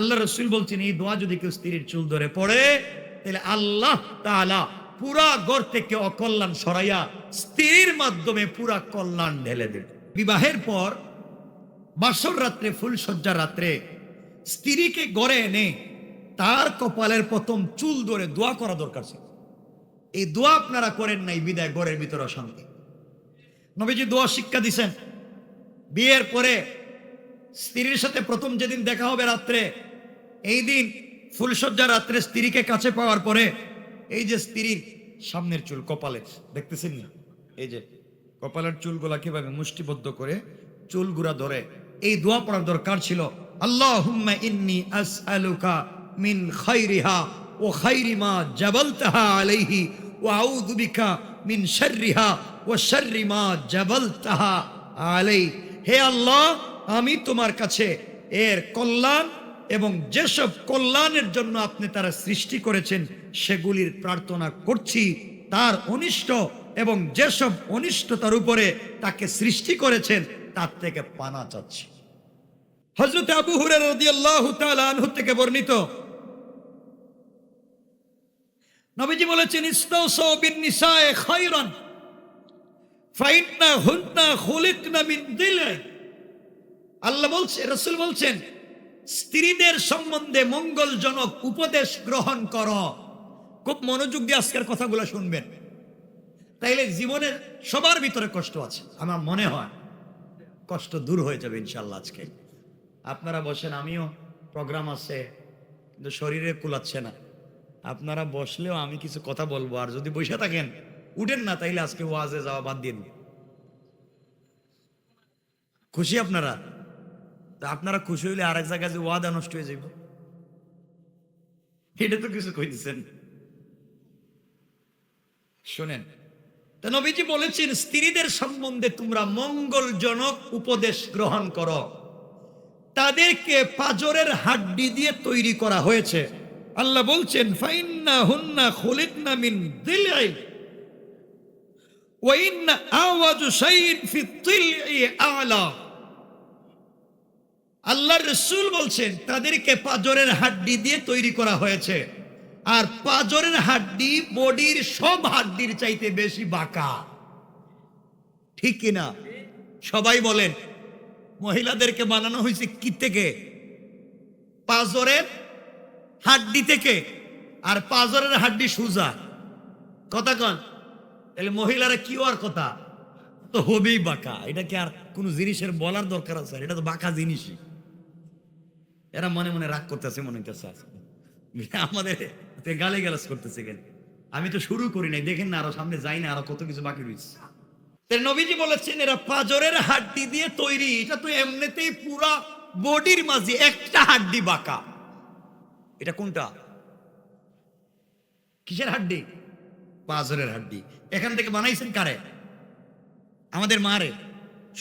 আল্লাহ রসুল বলছেন, এই দোয়া যদি কেউ স্ত্রীর চুল ধরে পড়ে, তাহলে আল্লাহ তাআলা পুরা ঘর থেকে অকল্যাণ সরাইয়া স্ত্রীর মাধ্যমে পুরা কল্যাণ ঢেলে দেবে। বিবাহের পর, বাসর রাত্রে ফুলসজ্জা রাত্রে স্ত্রীকে গড়ে এনে তার কপালের প্রথম চুল ধরে দোয়া করা দরকার ছিল। এই দোয়া আপনারা করেন নাই, বিদায় গড়ের ভিতরে অশান্তি। নবীজি দোয়া শিক্ষা দিছেন। বিয়ের পরে স্ত্রীর সাথে প্রথম যেদিন দেখা হবে রাত্রে এই দিন ফুলসজ্জা রাত্রে স্ত্রীকে কাছে পাওয়ার পরে এই যে স্ত্রীর সামনের চুল, কপালের, দেখতেছেন না? এই যে কপালের চুলগুলা কীভাবে মুষ্টিবদ্ধ করে চুলগুলা ধরে, এই দোয়া পড়ার দরকার ছিল। আল্লাহুম্মা ইন্নি আসআলুকা মিন খাইরিহা ও খাইরি মা জাবালতাহা আলাইহি ওয়া আউযু মিন শাররিহা ওয়া শাররি মা জাবালতাহা আলাই হে আল্লাহ, আমি তোমার কাছে এর কল্যাণ এবং যেসব কল্যাণের জন্য আপনি তারা সৃষ্টি করেছেন, সেগুলির প্রার্থনা করছি, তার অনিষ্ট এবং যেসব অনিষ্টতার উপরে তাকে সৃষ্টি করেছেন, তার থেকে পানা চাচ্ছি। হজরত আবু হুরের থেকে বর্ণিত, নবীজি বলেছেন আল্লাহ বলছে, রসুল বলছেন স্ত্রীদের সম্বন্ধে মঙ্গলজনক উপদেশ গ্রহণ কর। খুব মনোযোগ দিয়ে আজকের কথাগুলো শুনবেন। তাইলে জীবনের সবার ভিতরে কষ্ট আছে, আমার মনে হয়। কষ্ট দূর হয়ে যাবে ইনশাল্লাহ আজকে। আপনারা বসেন, আমিও প্রোগ্রাম আছে, কিন্তু শরীরে কুলাচ্ছে না। আপনারা বসলেও আমি কিছু কথা বলব, আর যদি বসে থাকেন, উঠেন না, তাইলে আজকে ওয়াজে যাওয়া বাদ দিন। খুশি আপনারা? আপনারা খুশি হইলে আরেক জায়গায় যে ওয়াদা নষ্ট হয়ে যাইব। এটা তো কিছু কইতেছেন। শোনেন, তা নবীজি বলেছেন, স্ত্রীদের সম্বন্ধে তোমরা মঙ্গলজনক উপদেশ গ্রহণ করো। তাদেরকে পাজরের হাড্ডি দিয়ে তৈরি করা হয়েছে। আল্লাহ বলছেন, ফাইন্না হুন্না খুলিকনা মিন দিলাই ওয়াইন্না আওয়াজু শাইইন ফি তিলই আলা। আল্লাহ রসুল বলছেন, তাদেরকে পাজরের হাড্ডি দিয়ে তৈরি করা হয়েছে। আর পাজরের হাড্ডি, বডির সব হাড্ডির চাইতে বেশি বাঁকা। ঠিক কিনা সবাই বলেন, মহিলাদেরকে বানানো হয়েছে কি থেকে? পাজরের হাড্ডি থেকে। আর পাজরের হাড্ডি সুজা। কথা কন। তাহলে মহিলারা কি আর কথা? তো হবেই বাঁকা। এটা কি আর কোনো জিনিসের বলার দরকার আছে? এটা তো বাঁকা জিনিসই। এরা মনে মনে রাগ করতেছে, মনে হইতেছে আজকে। আমাদের গালে গালাজ করতেছে কেন? আমি তো শুরু করি নাই, দেখেন না আরও সামনে যাই না, আরও কত কিছু বাকি রয়েছে। নবীজি বলেছেন, এরা পাজরের হাড্ডি দিয়ে তৈরি, এটা তো এমনিতেই পুরা বডির মাঝে একটা হাড্ডি বাঁকা। এটা কোনটা? কিসের হাড্ডি? পাজরের হাড্ডি। এখান থেকে বানাইছেন কারে? আমাদের মারে।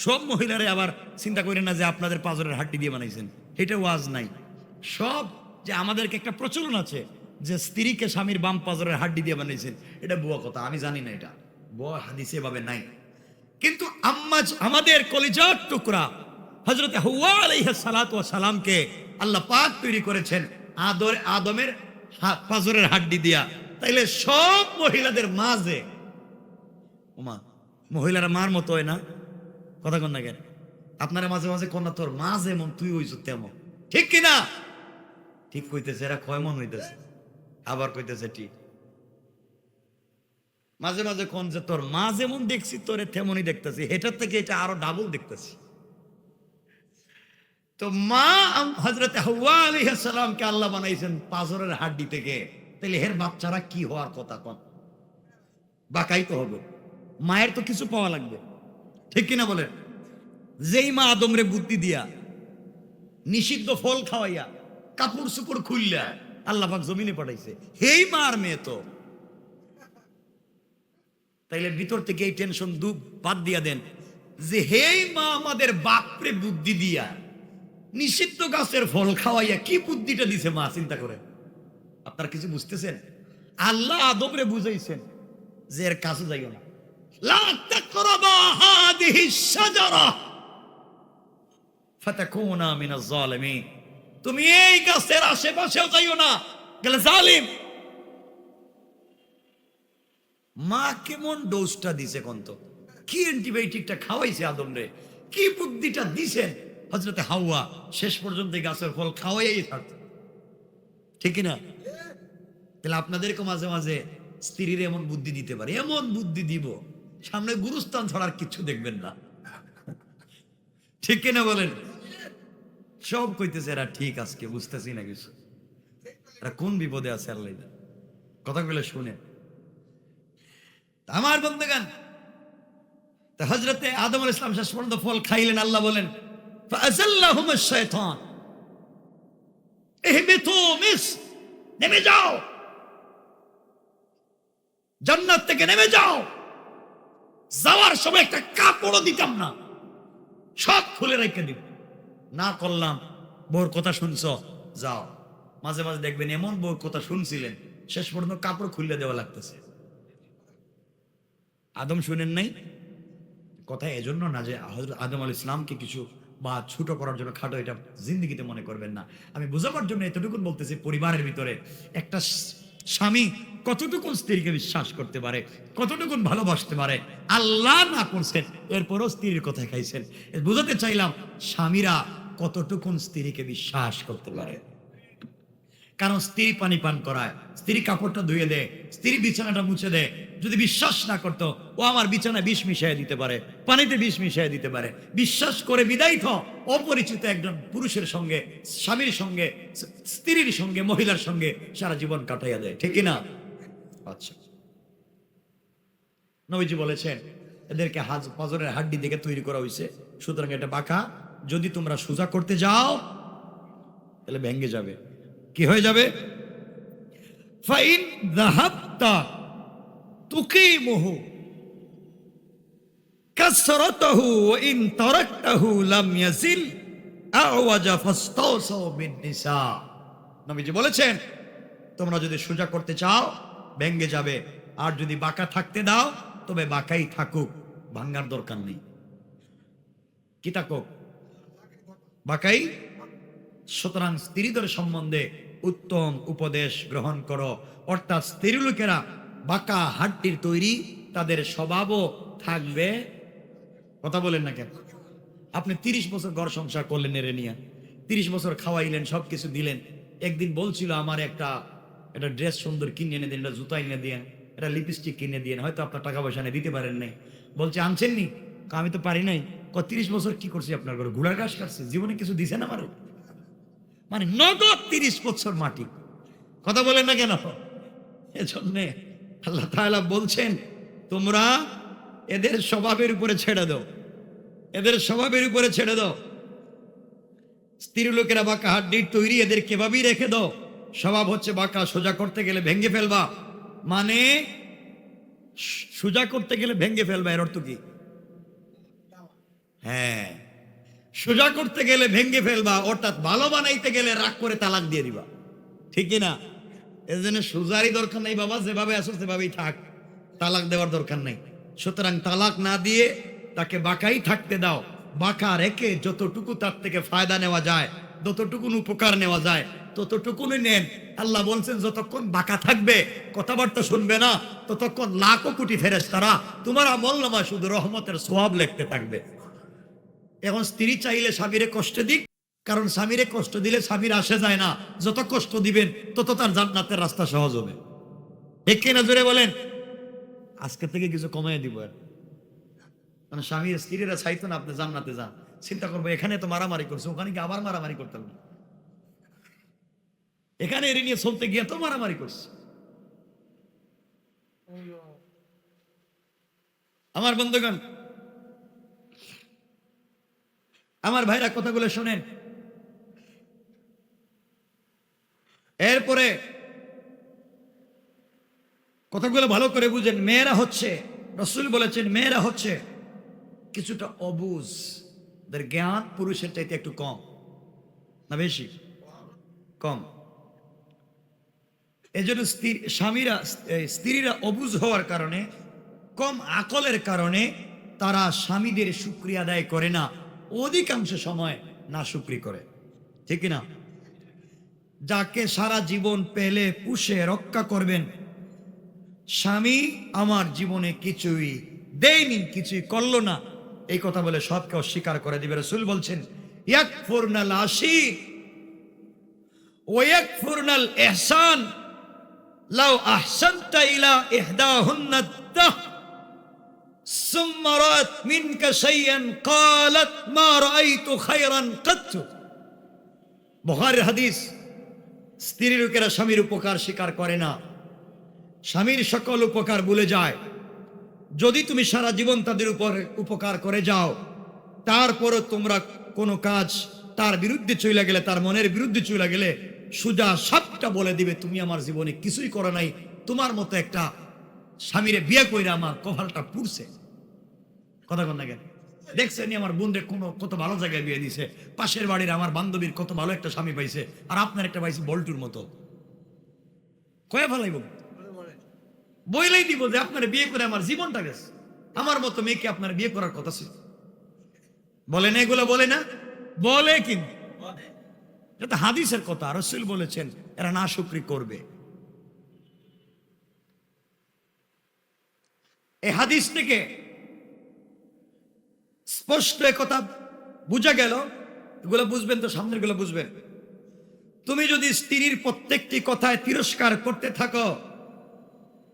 সব মহিলারে আবার চিন্তা করেন না যে আপনাদের পাজরের হাড্ডি দিয়ে বানাইছেন। এটা ওয়াজ নাই। সব যে আমাদেরকে একটা প্রচলন আছে যে স্ত্রীকে স্বামীর বাম পাজরের হাড্ডি দিয়ে বানিয়েছেন, এটা বুয়া কথা, আমি জানি না এটা। বুয়া হাদিসে এভাবে নাই। কিন্তু আম্মাজ আমাদের কলিজার টুকরা হজরত হুয়া আলাইহিস সালাতু ওয়াস সালামকে আল্লাহ পাক তৈরি করেছেন আদর আদমের পাজরের হাড্ডি দিয়া। তাইলে সব মহিলাদের মাঝে ওমা, মহিলারা মার মতো হয় না? কথা কন না কেন? আপনারা মাঝে মাঝে কন্যা, তোর মা যেমন তুই হইছ তেমন। ঠিক কিনা ঠিক কইতেছে, এরা কয় মন হইতেছে? আবার কইতেছে, ঠিক। মাঝে মাঝে কোন যে, তোর মা যেমন দেখছি, তোরে তেমনই দেখতেছি। এটার থেকে এটা আরও ডাবল দেখতেছি। তো মা হজরত হাওয়া আলাইহিস সালামকে আল্লাহ বানাইছেন পাজরের হাড্ডি থেকে। তাহলে হের বাচ্চারা কি হওয়ার কথা কন? বাকাই তো হবে। মায়ের তো কিছু পাওয়া লাগবে। ঠিক কিনা বলেন? যেই মা আদমরে বুদ্ধি দিয়া, নিষিদ্ধ ফল খাওয়াইয়া, কাপড় সুপড় খুললা আল্লাহ পাক জমিনে পাঠাইছে। হেই মার মেয়ে তো। তাইলে ভিতর থেকে এই টেনশন দু বাদ দিয়া দেন যে হেই মা আমাদের বাপরে বুদ্ধি দিয়া, নিষিদ্ধ গাছের ফল খাওয়াইয়া কি বুদ্ধিটা দিছে মা, চিন্তা করে আপনারা কিছু বুঝতেছেন? আল্লাহ আদমরে বুঝাইছেন যে এর কাছে যাইও না। লা তাকরাবা হাদিহি শাজারা। তুমি এই গাছের আশেপাশেও না। জালিম। মা কেমন ডোজটা দিছে কি অ্যান্টিবায়োটিকটা খাওয়াইছে আদম রে? কি বুদ্ধিটা দিছেন? হজরতে হাওয়া শেষ পর্যন্ত গাছের ফল খাওয়াই থাকত। ঠিক না তাহলে আপনাদেরকে মাঝে মাঝে স্ত্রীর এমন বুদ্ধি দিতে পারে। এমন বুদ্ধি দিব, সামনে গুরুস্থান ছড়ার কিছু দেখবেন না। ঠিক কিনা বলেন? সব কইতেছে, এরা ঠিক আজকে, বুঝতেছি না কিছু। এরা কোন বিপদে আছে, আল্লাহ কথাগুলো শুনে। আমার বন্ধুগান হজরতে আদম আল ইসলাম শেষ পর্যন্ত ফল খাইলেন, আল্লাহ বলেন নেমে যাও। জান্নাত থেকে নেমে যাও। যাওয়ার সময় একটা কাপড় দিতাম না। সব খুলে রেখে দিব। না করলাম, বউর কথা শুনছ? যাও। মাঝে মাঝে দেখবেন এমন বউর কথা শুনছিলেন, শেষ পর্যন্ত কাপড় খুলে দেওয়া লাগতেছে। আদম শুনেন নাই? কথা এজন্য না যে আদম আল ইসলামকে কিছু বা ছোট করার জন্য খাটো এটা জিন্দিগিতে মনে করবেন না। আমি বোঝাবার জন্য এতটুকুন বলতেছি পরিবারের ভিতরে, একটা স্বামী কতটুকুন স্ত্রীকে বিশ্বাস করতে পারে, কতটুকুন ভালোবাসতে পারে, আল্লাহ না করছেন, এরপরও স্ত্রীর কথা খাইছেন। বুঝাতে চাইলাম, স্বামীরা কতটুকুন স্ত্রীকে বিশ্বাস করতে পারে? কারণ স্ত্রী পানি পান করায়, স্ত্রী কাপড়টা ধুয়ে দেয়, স্ত্রী বিছানাটা মুছে দেয়। যদি বিশ্বাস না করতো, ও আমার বিছানায় বিষ মিশিয়ে দিতে পারে, পানিতে বিষ মিশিয়ে দিতে পারে। বিশ্বাস করে বিদায় থ, অপরিচিত একজন পুরুষের সঙ্গে, স্বামীর সঙ্গে স্ত্রীর সঙ্গে, মহিলার সঙ্গে সারা জীবন কাটাইয়া দেয়। ঠিক না আচ্ছা। নবীজি বলেছেন, এদেরকে হাজ পাজরের হাড্ডি দেখে তৈরি করা হয়েছে সুতরাং এটা বাঁকা যদি তোমরা সোজা করতে যাও, তাহলে ভেঙ্গে যাবে। কি হয়ে যাবে? ফাইন দাহাবতা তুকিমুহু কাসরাতাহু ইন লাম ইয়াজিল আওয়াজা বিন নিসা নবীজি বলেছেন, তোমরা যদি সোজা করতে চাও ভেঙ্গে যাবে। আর যদি বাঁকা থাকতে দাও, তবে বাঁকাই থাকুক, ভাঙ্গার দরকার নেই। কি থাকুক? বাঁকাই, সুতরাং স্ত্রীদের সম্বন্ধে উত্তম উপদেশ গ্রহণ করো। অর্থাৎ স্ত্রী লোকেরা বাঁকা হাড্ডির তৈরি, তাদের স্বভাবও থাকবে। কথা বলেন না কেন? আপনি তিরিশ বছর ঘর সংসার করলেন এরে নিয়ে। তিরিশ বছর খাওয়াইলেন সব কিছু দিলেন। একদিন বলছিল আমার একটা একটা ড্রেস সুন্দর কিনে এনে দিন, একটা জুতা এনে দিয়েন একটা লিপস্টিক কিনে দিয়েন হয়তো আপনার টাকা পয়সা নিয়ে দিতে পারেন নাই। বলছে আনছেন নি আমি তো পারি নাই। তিরিশ বছর কি করছি আপনার ঘরে? ঘোড়ার ঘাস কাটছে, জীবনে কিছু দিছেন আমারও মানে নগদ তিরিশ বছর মাটি। কথা বলেন না কেন? এজন্যে আল্লাহ তাআলা বলছেন, তোমরা এদের স্বভাবের উপরে ছেড়ে দাও। এদের স্বভাবের উপরে ছেড়ে দাও। স্ত্রী লোকেরা বাঁকা হাড্ডির তৈরি, এদের কেভাবেই রেখে দাও। স্বভাব হচ্ছে বাঁকা, সোজা করতে গেলে ভেঙ্গে ফেলবা। মানে সোজা করতে গেলে ভেঙ্গে ফেলবা, এর অর্থ কি? হ্যাঁ। সোজা করতে গেলে ভেঙ্গে ফেলবা, অর্থাৎ ভালো বানাইতে গেলে রাগ করে তালাক দিয়ে দিবা। ঠিক না? এর জন্য সোজারই দরকার নেই বাবা, যেভাবে আসো সেভাবেই থাক। তালাক দেওয়ার দরকার নেই। সুতরাং তালাক না দিয়ে তাকে বাঁকাই থাকতে দাও। বাঁকা রেখে যতটুকু তার থেকে ফায়দা নেওয়া যায়, যতটুকুন উপকার নেওয়া যায়, ততটুকুনই নেন। আল্লাহ বলছেন, যতক্ষণ বাঁকা থাকবে, কথাবার্তা শুনবে না, ততক্ষণ লাখো কোটি ফেরেস তারা তোমার আমল নামা শুধু রহমতের সোয়াব লিখতে থাকবে। এখন স্ত্রী চাইলে স্বামীরে কষ্ট দিক, কারণ স্বামীরে কষ্ট দিলে স্বামীর আসে যায় না। যত কষ্ট দিবেন, তত তার জান্নাতের রাস্তা সহজ হবে। ঠিক কিনা জোরে বলেন? আজকে থেকে কিছু কমাই দিব মানে স্বামীর স্ত্রীরা চাইতো না আপনি জান্নাতে যান। চিন্তা করব, এখানে তো মারামারি করছে, ওখানে কি আবার মারামারি করতে হবে? এখানে এর নিয়ে চলতে গিয়ে তো মারামারি করছে। আমার বন্ধুগণ আমার ভাইরা কথাগুলো শোনেন। এরপরে কথাগুলো ভালো করে বুঝেন। মেয়েরা হচ্ছে, রসুল বলেছেন, মেয়েরা হচ্ছে কিছুটা অবুজ। জ্ঞান পুরুষের চাইতে একটু কম। না বেশি? কম। এই জন্য স্বামীরা স্ত্রীরা অবুজ হওয়ার কারণে, কম আকলের কারণে তারা স্বামীদের শুক্রিয়া আদায় করে না। অধিকাংশ সময় না শুক্রি করে। ঠিক না যাকে সারা জীবন পেলে পুষে রক্ষা করবেন, স্বামী আমার জীবনে কিছুই দেয়নি, কিছুই করল না। এই কথা বলে সবকে অস্বীকার করে দিবে রসুল বলছেন, ইয়াকফুরনাল আশি, ওয়াকফুরনাল ইহসান, লাউ আহসানতা ইলা ইহদাহুন্না দাহ ثم رأت منك شيئا قالت ما رأيت خيرا قط বুখারীর হাদিস স্ত্রী লোকেরা স্বামীর উপকার স্বীকার করে না স্বামীর সকল উপকার ভুলে যায় যদি তুমি সারা জীবন তাদের উপর উপকার করে যাও তারপরও তোমরা কোনো কাজ তার বিরুদ্ধে চলে গেলে তার মনের বিরুদ্ধে চলে গেলে সুজা সবটা বলে দিবে তুমি আমার জীবনে কিছুই করো নাই তোমার মতো একটা স্বামীরে বিয়ে কইরা আমার কপালটা পুড়ছে কথা কন না কেন? দেখছেন আমার বোনদের কোনো কত ভালো জায়গায় বিয়ে দিছে। পাশের বাড়ির আমার বান্ধবীর কত ভালো একটা স্বামী পাইছে। আর আপনার একটা পাইছে বল্টুর মতো। কয়ে ফেলাইব? বইলেই দিব যে আপনার বিয়ে করে আমার জীবনটা গেছে। আমার মতো মেয়েকে আপনার বিয়ে করার কথা ছিল। বলে না এগুলো বলে না? বলে কিন্তু। এটা হাদিসের কথা। রসুল বলেছেন এরা না শুক্রি করবে। এই হাদিস থেকে স্পষ্ট কথা বুঝা গেল? এগুলো বুঝবেন তো সামনেরগুলো বুঝবেন। তুমি যদি স্ত্রীর প্রত্যেকটি কথায় তিরস্কার করতে থাকো,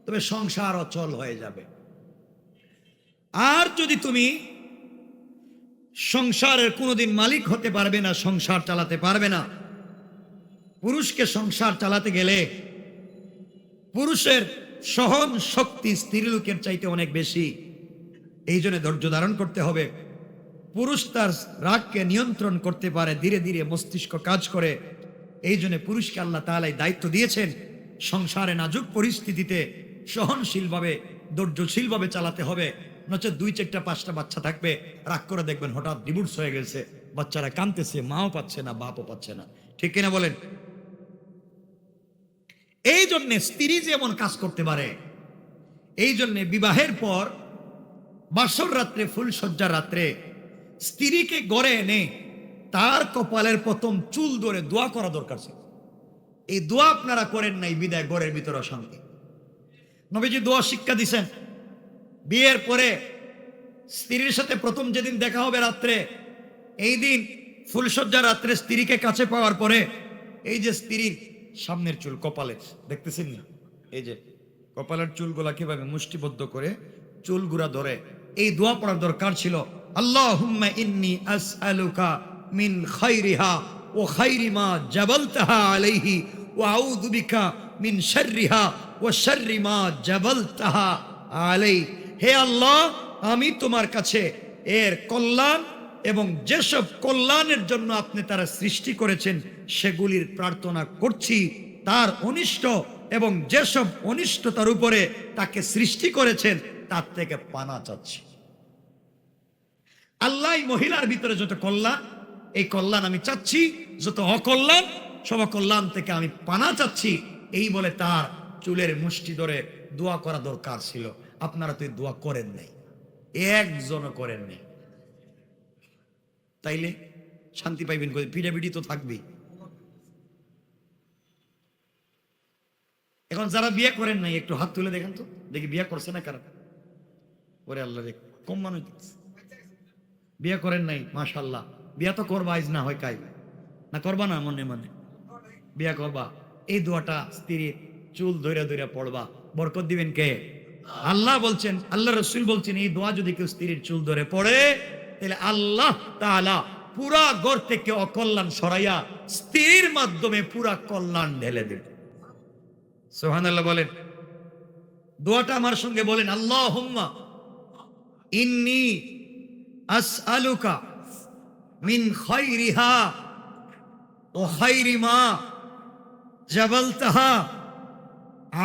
তবে সংসার অচল হয়ে যাবে। আর যদি তুমি সংসারের কোনোদিন মালিক হতে পারবে না, সংসার চালাতে পারবে না, পুরুষকে সংসার চালাতে গেলে পুরুষের সহন শক্তি স্ত্রী লোকের চাইতে অনেক বেশি। এই জন্য ধৈর্য ধারণ করতে হবে। পুরুষ তার রাগকে নিয়ন্ত্রণ করতে পারে, ধীরে ধীরে মস্তিষ্ক কাজ করে। এই জন্য পুরুষকে আল্লাহ তালাই দায়িত্ব দিয়েছেন সংসারে নাজুক পরিস্থিতিতে সহনশীলভাবে, ধৈর্যশীলভাবে চালাতে হবে। নচে দুই চারটা, পাঁচটা বাচ্চা থাকবে। রাগ করে দেখবেন হঠাৎ ডিভোর্স হয়ে গেছে। বাচ্চারা কাঁদতেছে, মাও পাচ্ছে না, বাপও পাচ্ছে না। ঠিক কিনা বলেন? এই জন্যে স্ত্রী যেমন কাজ করতে পারে, এই জন্যে বিবাহের পর বাসর রাত্রে ফুলসজ্জার রাত্রে স্ত্রীকে গড়ে এনে তার কপালের প্রথম চুল ধরে দোয়া করা দরকার ছিল। এই দোয়া আপনারা করেন নাই বিদায় গড়ের ভিতরে অশান্তি নবীজি দোয়া শিক্ষা দিছেন। বিয়ের পরে স্ত্রীর সাথে প্রথম যেদিন দেখা হবে রাত্রে, এই দিন ফুলসজ্জা রাত্রে স্ত্রীকে কাছে পাওয়ার পরে এই যে স্ত্রীর সামনের চুল, কপালের, দেখতেছেন না? এই যে কপালের চুলগুলা কীভাবে মুষ্টিবদ্ধ করে চুলগুলা ধরে এই দোয়া পড়ার দরকার ছিল। আল্লাহুম্মা ইন্নি আসআলুকা মিন খাইরিহা ও খাইরি মা জাবালতাহা আলাইহি ওয়া আউযু মিন শাররিহা ওয়া শাররি মা জাবালতাহা আলাই হে আল্লাহ, আমি তোমার কাছে এর কল্যাণ এবং যেসব কল্যাণের জন্য আপনি তারা সৃষ্টি করেছেন, সেগুলির প্রার্থনা করছি। তার অনিষ্ট এবং যেসব অনিষ্টতার উপরে তাকে সৃষ্টি করেছেন, তার থেকে পানা চাচ্ছি। আল্লাহ মহিলার ভিতরে যত কল্যাণ, এই কল্যাণ আমি চাচ্ছি, যত অকল্যাণ, সব কল্যাণ থেকে আমি পানা চাচ্ছি, এই বলে তার চুলের মুষ্টি ধরে দোয়া করা দরকার ছিল। আপনারা তো দোয়া করেন নাই। একজনও করেন নাই। তাইলে শান্তি পাইবেন পিড়াপিড়ি তো থাকবেই। এখন যারা বিয়ে করেন নাই, একটু হাত তুলে দেখেন তো। দেখি বিয়ে করছে না কারা? ওরে আল্লাহ কম মানুষ দেখছে। বিয়ে করেন নাই মাশাল্লাহ বিয়া তো করবা, আইজ না হয় কাই না করবা না, মনে মনে। বিয়া করবা। এই দোয়াটা স্ত্রীর চুল ধরে ধরে পড়বা। বরকত দিবেন কে? আল্লাহ বলছেন, আল্লাহ রসুল বলছেন, এই দোয়া যদি কেউ স্ত্রীর চুল ধরে পড়ে, তাহলে আল্লাহ তাআলা পুরা গড় থেকে অকল্যাণ সরাইয়া স্ত্রীর মাধ্যমে পুরা কল্যাণ ঢেলে দেবে। সোহান আল্লাহ বলেন। দোয়াটা আমার সঙ্গে বলেন আল্লাহ হুম্মা ইন্নি আসআলুকা মিন খাইরিহা ও খাইরি মা জাবালতাহা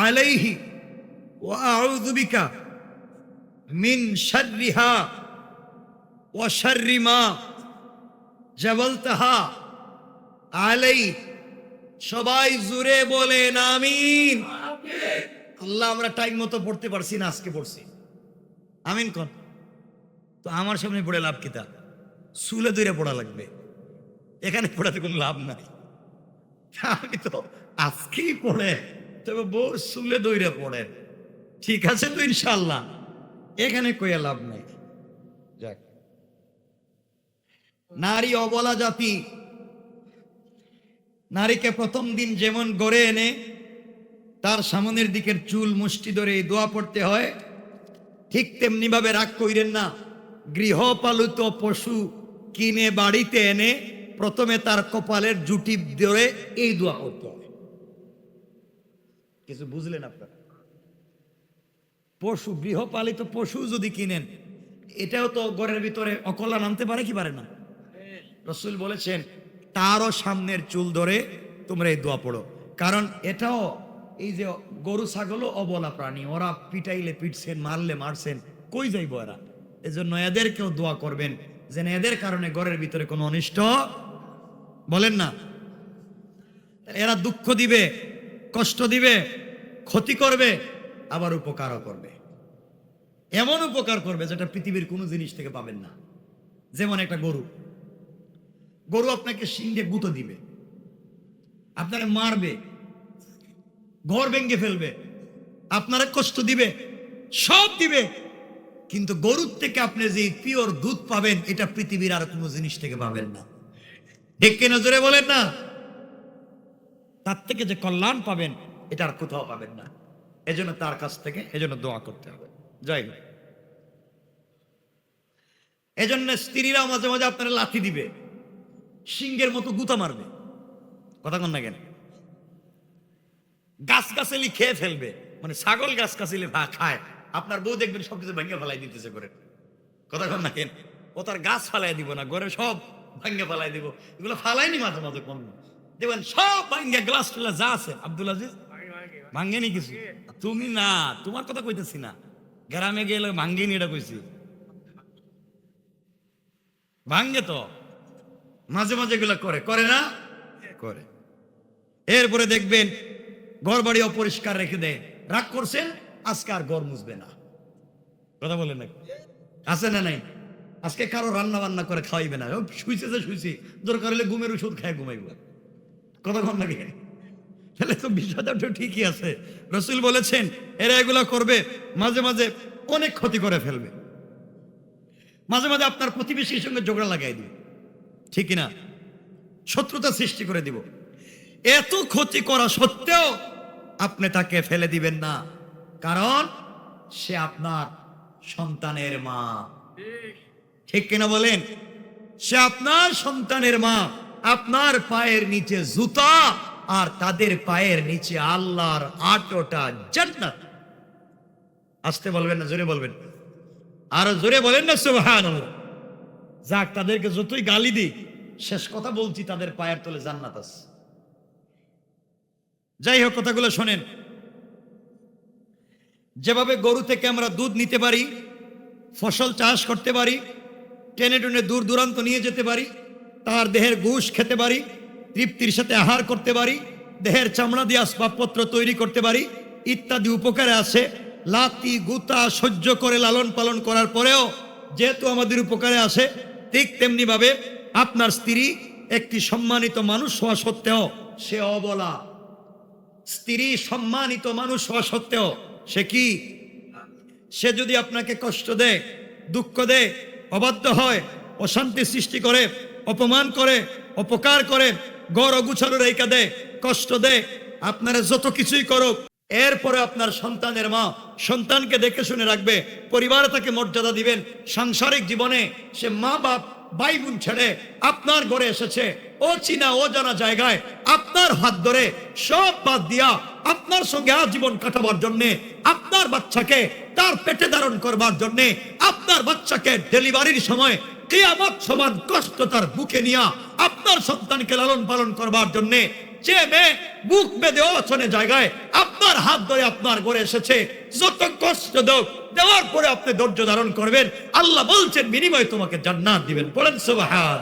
আলাইহি ওয়া আউযু বিকা মিন শাররিহা ওয়া শাররি মা জাবালতাহা আলাই সবাই জুড়ে বলেন আমিন। আল্লাহ আমরা টাইম মতো পড়তে পারছি না, আজকে পড়ছি। আমিন কন। তো আমার সামনে পড়ে লাভ কিতা সুলে দূরে পড়া লাগবে। এখানে পড়াতে কোনো লাভ নাই। আমি তো আজকেই পড়ে, তবে বউ সুলে দইরে পড়ে। ঠিক আছে তো ইনশাল্লাহ এখানে কইয়া লাভ নাই। যাক। নারী অবলা জাতি, নারীকে প্রথম দিন যেমন গড়ে এনে, তার সামনের দিকের চুল মুষ্টি ধরে দোয়া পড়তে হয়, ঠিক তেমনি ভাবে রাগ কইরেন না। গৃহপালিত পশু কিনে বাড়িতে এনে প্রথমে তার কপালের জুটি ধরে এই দোয়া করতে হবে। কিছু বুঝলেন আপনারা? পশু, গৃহপালিত পশু যদি কিনেন, এটাও তো ঘরের ভিতরে অকল্যাণ আনতে পারে কি পারে না? রসুল বলেছেন, তারও সামনের চুল ধরে তোমরা এই দোয়া পড়ো। কারণ এটাও এই যে গরু, ছাগলও অবলা প্রাণী, ওরা পিটাইলে, পিটছেন, মারলে, মারছেন, কই যাইব এরা? এজন্য এদেরকেও দোয়া করবেন, যেন এদের কারণে ঘরের ভিতরে কোনো অনিষ্ট বলেন না। এরা দুঃখ দিবে, কষ্ট দিবে, ক্ষতি করবে, আবার উপকারও করবে। এমন উপকার করবে যেটা পৃথিবীর কোনো জিনিস থেকে পাবেন না। যেমন একটা গরু। গরু আপনাকে সিংহে গুঁতো দিবে। আপনারে মারবে। ঘর ভেঙ্গে ফেলবে। আপনারা কষ্ট দিবে। সব দিবে। কিন্তু গরুর থেকে আপনি যে পিওর দুধ পাবেন, এটা পৃথিবীর আর কোনো জিনিস থেকে পাবেন না। ডেকে নজরে বলেন না? তার থেকে যে কল্যাণ পাবেন, এটা আর কোথাও পাবেন না। এজন্য তার কাছ থেকে এজন্য দোয়া করতে হবে। জয় হোক এজন্য স্ত্রীরা মাঝে মাঝে আপনারা লাথি দিবে সিংহের মতো গুতা মারবে। কথা কন না কেন? গাছ গাছালি খেয়ে ফেলবে মানে ছাগল গাছ গাছালি খায়। আপনার বউ দেখবেন সবকিছু ভেঙে ফেলাই দিতেছে করে কথা কন না কেন? ও তার গাছ ফালাই দিব না, ঘরে সব ভেঙে ফেলাই দিব। এগুলো ফালাইনি মাঝে মাঝে কোন। দেখবেন সব ভাঙ্গে গ্লাস টুলা যা আছে, আব্দুল আজিজ ভাঙ্গেনি কিছু। তুমি না, তোমার কথা কইতেছি না। গ্রামে গেলে ভাঙ্গেনি এটা কইছি। ভাঙ্গে তো। মাঝে মাঝে এগুলো করে। করে না? করে। এরপরে দেখবেন ঘর বাড়ি অপরিষ্কার রেখে দেয়। রাগ করছেন? আজকে আর ঘর মুছবে না। কথা বলেন না আছে না নাই? আজকে কারও রান্না বান্না করে খাওয়াইবে না। শুইছে যে শুইছি, দরকার হলে ঘুমের ওষুধ খায় ঘুমাইব। কম নাকি তাহলে তো বিষয়টা ঠিকই আছে। রসুল বলেছেন, এরা এগুলা করবে, মাঝে মাঝে অনেক ক্ষতি করে ফেলবে। মাঝে মাঝে আপনার প্রতিবেশীর সঙ্গে ঝগড়া লাগাই দিবে। ঠিক না শত্রুতা সৃষ্টি করে দিব। এত ক্ষতি করা সত্ত্বেও আপনি তাকে ফেলে দিবেন না। কারণ সে আপনার সন্তানের মা। ঠিক কিনা বলেন? সে আপনার সন্তানের মা আপনার পায়ের নিচে জুতা আর তাদের পায়ের নিচে আল্লাহর আটোটা জান্নাত। আসতে বলবেন না জোরে বলবেন। আরও জোরে বলেন না সুবহান যাক তাদেরকে যতই গালি দিই শেষ কথা বলছি তাদের পায়ের তলে জান্নাত আছে। যাই হোক কথাগুলো শোনেন। যেভাবে গরু থেকে আমরা দুধ নিতে পারি, ফসল চাষ করতে পারি, টেনে টেনে দূর দূরান্ত নিয়ে যেতে পারি, তার দেহের ঘুষ খেতে পারি, তৃপ্তির সাথে আহার করতে পারি, দেহের চামড়া দিয়ে আসবাবপত্র তৈরি করতে পারি, ইত্যাদি উপকারে আছে। লাতি, গুতা সহ্য করে লালন পালন করার পরেও যেহেতু আমাদের উপকারে আসে ঠিক তেমনি ভাবে আপনার স্ত্রী একটি সম্মানিত মানুষ হওয়া সত্ত্বেও সে অবলা। স্ত্রী সম্মানিত মানুষ হওয়া সত্ত্বেও সে কি? সে যদি আপনাকে কষ্ট দেয়, দুঃখ দেয়, অবাধ্য হয়, অশান্তি সৃষ্টি করে, অপমান করে, অপকার করে, গড় অগুছালো রেখা দেয়, কষ্ট দেয়, আপনারা যত কিছুই করুক, এরপরে আপনার সন্তানের মা সন্তানকে দেখে শুনে রাখবে, পরিবারে তাকে মর্যাদা দিবেন, সাংসারিক জীবনে সে মা বাপ ভাই বোন ছেড়ে আপনার ঘরে এসেছে। ও চিনা, ও জানা জায়গায় আপনার হাত ধরে সব বাদ দিয়া আপনার সঙ্গে আজীবন কাটাবার জন্যে, আপনার বাচ্চাকে তার পেটে ধারণ করবার জন্যে, আপনার বাচ্চাকে ডেলিভারির সময় কেয়ামত সমান কষ্ট তার বুকে নিয়া আপনার সন্তানকে লালন পালন করবার জন্যে, যে মেয়ে বুক বেঁধে অচনে জায়গায় আপনার হাত ধরে আপনার ঘরে এসেছে, যত কষ্ট দেব দেওয়ার পরে আপনি ধৈর্য ধারণ করবেন। আল্লাহ বলছেন, বিনিময়ে তোমাকে জান্নাত দিবেন। বলেন সুবহান।